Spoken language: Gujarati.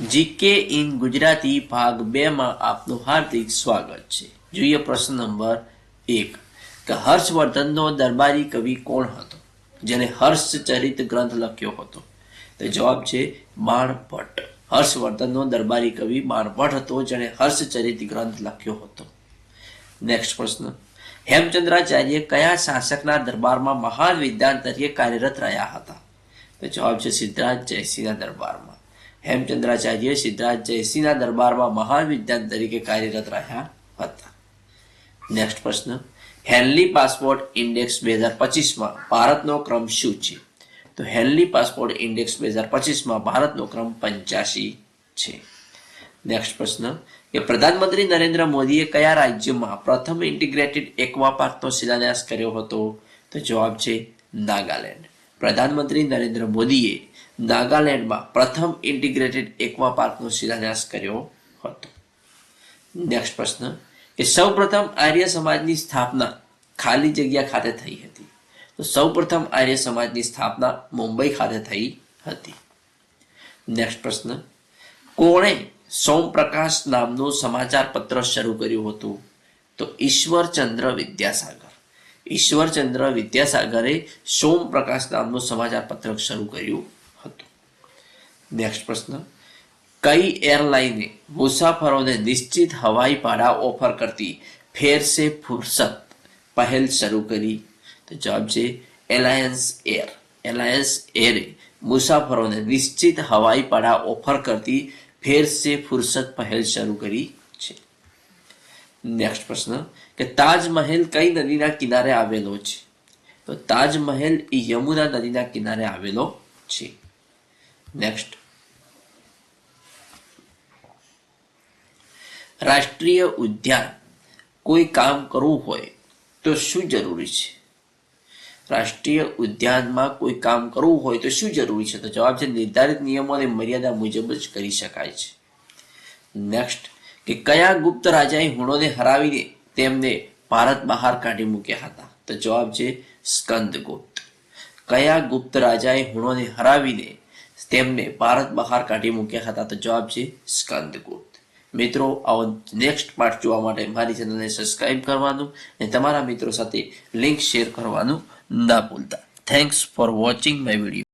જીકે ઇન ગુજરાતી ભાગ બે માં આપનું હાર્દિક સ્વાગત છે. જોઈએ પ્રશ્ન નંબર એક. કે હર્ષવર્ધનનો દરબારી કવિ કોણ હતો? જેને હર્ષચરિત ગ્રંથ લખ્યો હતો. તો જવાબ છે બાણભટ્ટ હર્ષવર્ધનનો દરબારી કવિ બાણભટ્ટ હતો, જેણે હર્ષચરિત ગ્રંથ લખ્યો હતો. નેક્સ્ટ પ્રશ્ન. હેમચંદ્રાચાર્ય કયા શાસકના દરબારમાં મહાન વિદ્વાન તરીકે કાર્યરત રહ્યા હતા? તો જવાબ છે સિદ્ધરાજ જયસિંહના દરબારમાં. હેમચંદ્રાચાર્ય સિદ્ધરાજ જયસિંહના દરબારમાં મહાન વિદ્વાન તરીકે કાર્યરત રહ્યા હતા. નેક્સ્ટ પ્રશ્ન. હેનલી પાસપોર્ટ ઇન્ડેક્સ બે હજાર પચીસમાં ભારતનો ક્રમ શું છે? તો હેનલી પાસપોર્ટ ઇન્ડેક્સ બે હજાર પચીસમાં ભારતનો ક્રમ પંચ્યાસી છે. નેક્સ્ટ પ્રશ્ન. કે પ્રધાનમંત્રી નરેન્દ્ર મોદીએ કયા રાજ્યમાં પ્રથમ ઇન્ટિગ્રેટેડ એકવા પાર્કનો શિલાન્યાસ કર્યો હતો? તો જવાબ છે નાગાલેન્ડ. પ્રધાનમંત્રી નરેન્દ્ર મોદીએ નાગાલેન્ડમાં પ્રથમ ઇન્ટિગ્રેટેડ એકવા પાર્કનો શિલાન્યાસ કર્યો હતો. નેક્સ્ટ પ્રશ્ન, કે સૌપ્રથમ આર્ય સમાજની સ્થાપના ખાલી જગ્યા ખાતે થઈ હતી. તો સૌપ્રથમ આર્ય સમાજની સ્થાપના મુંબઈ ખાતે થઈ હતી. નેક્સ્ટ પ્રશ્ન, કોણે સોમપ્રકાશ નામનું સમાચાર પત્ર શરૂ કર્યું હતું? તો ઈશ્વરચંદ્ર વિદ્યાસાગર. ઈશ્વરચંદ્ર વિદ્યાસાગરે સોમપ્રકાશ નામનું સમાચાર પત્રક શરૂ કર્યું હતું. નેક્સ્ટ પ્રશ્ન. કઈ એરલાઈને મુસાફરોને નિશ્ચિત હવાઈ ભાડા ઓફર કરતી ફેર સે ફુરસત પહેલ શરૂ કરી? તો જવાબ છે એલાયન્સ એર. એલાયન્સ એરે મુસાફરોને નિશ્ચિત હવાઈ ભાડા ઓફર કરતી ફેર સે ફુરસત પહેલ શરૂ કરી. નેક્સ્ટ પ્રશ્ન, કે તાજમહેલ કઈ નદીના કિનારે આવેલો છે? તો તાજમહેલ એ યમુના નદીના કિનારે આવેલો છે. નેક્સ્ટ રાષ્ટ્રીય ઉદ્યાન કોઈ કામ કરવું હોય તો શું જરૂરી છે? રાષ્ટ્રીય ઉદ્યાનમાં કોઈ કામ કરવું હોય તો શું જરૂરી છે? તો જવાબ છે, નિર્ધારિત નિયમો અને મર્યાદા મુજબ જ કરી શકાય છે. નેક્સ્ટ કે કયા ગુપ્ત રાજાએ હુણોને હરાવીને તેમને ભારત બહાર કાઢી મૂક્યા હતા? તો જવાબ છે સ્કંદગુપ્ત. કયા ગુપ્ત રાજાએ હુણોને હરાવીને તેમને ભારત બહાર કાઢી મૂક્યા હતા? તો જવાબ છે સ્કંદગુપ્ત. મિત્રો, આવો નેક્સ્ટ પાર્ટ જોવા માટે મારી ચેનલને સબસ્ક્રાઇબ કરવાનું અને તમારા મિત્રો સાથે લિંક શેર કરવાનું ના ભૂલતા. Thanks for watching my video